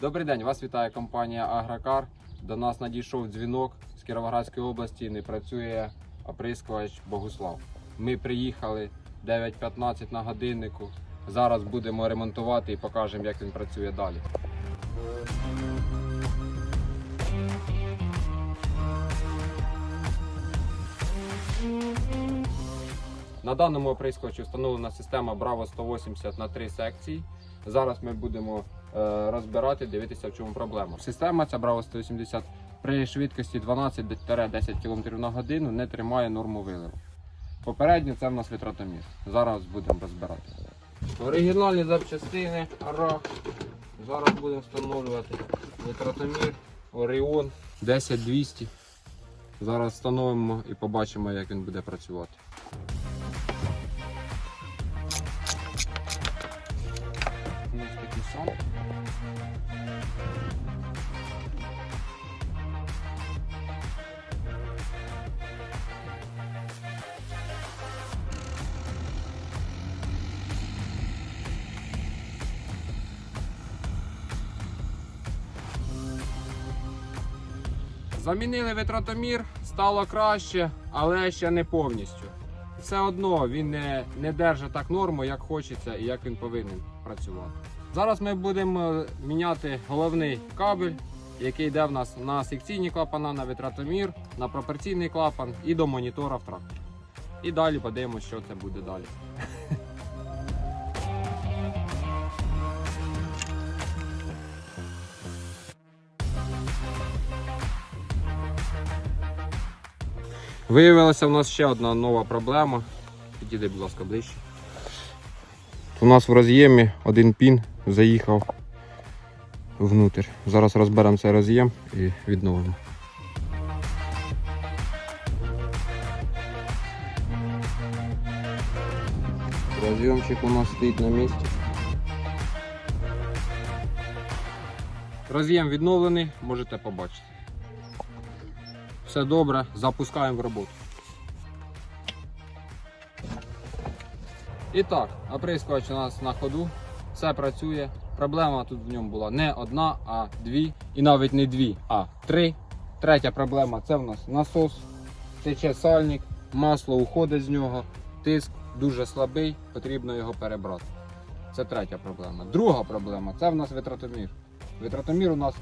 Добрий день, вас вітає компанія Агрокар. До нас надійшов дзвінок з Кіровоградської області. Не працює оприскувач Богуслав. Ми приїхали 9.15 на годиннику. Зараз будемо ремонтувати і покажемо, як він працює далі. На даному оприскувачі встановлена система Bravo 180 на три секції. Зараз ми будемо розбирати, дивитися, в чому проблема. Система ця Bravo 180 при швидкості 12-10 км на годину не тримає норму виливу. Попередньо це в нас витратомір. Зараз будемо розбирати. Оригінальні запчастини Арах. Зараз будемо встановлювати витратомір Orion 10200. Зараз встановимо і побачимо, як він буде працювати. Сам. Замінили витратомір, стало краще, але ще не повністю. Все одно він не, не держить так норму, як хочеться і як він повинен працювати. Зараз ми будемо е, міняти головний кабель, який йде в нас на секційні клапана, на витратомір, на пропорційний клапан і до монітора в тракторі. І далі подивимося, що це буде далі. Виявилася в нас ще одна нова проблема. Підійди, будь ласка, ближче. У нас в роз'ємі один пін заїхав внутрь. Зараз розберемо цей роз'єм і відновимо. Роз'ємчик у нас стоїть на місці. Роз'єм відновлений, можете побачити. Все добре, запускаємо в роботу. І так, оприскувач у нас на ходу, все працює. Проблема тут в ньому була не одна, а дві. І навіть не дві, а три. Третя проблема це в нас насос, тече сальник, масло уходить з нього, тиск дуже слабий, потрібно його перебрати. Це третя проблема. Друга проблема це в нас витратомір. Витратомір у нас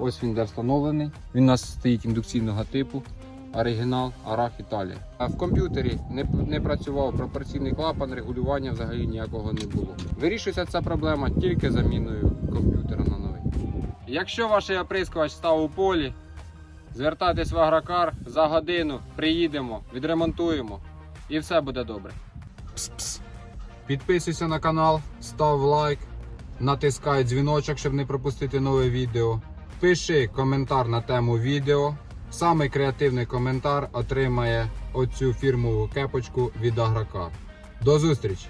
ось він де встановлений. Він у нас стоїть індукційного типу. Оригінал Арах Італія. А в комп'ютері не, не працював пропорційний клапан, регулювання взагалі ніякого не було. Вирішується ця проблема тільки заміною комп'ютера на новий. Якщо ваш оприскувач став у полі, звертайтесь в агрокар за годину, приїдемо, відремонтуємо і все буде добре. Пс-пс. Підписуйся на канал, став лайк, натискай дзвіночок, щоб не пропустити нове відео. Пиши коментар на тему відео. Самий креативний коментар отримає оцю фірмову кепочку від Агрокар. До зустрічі!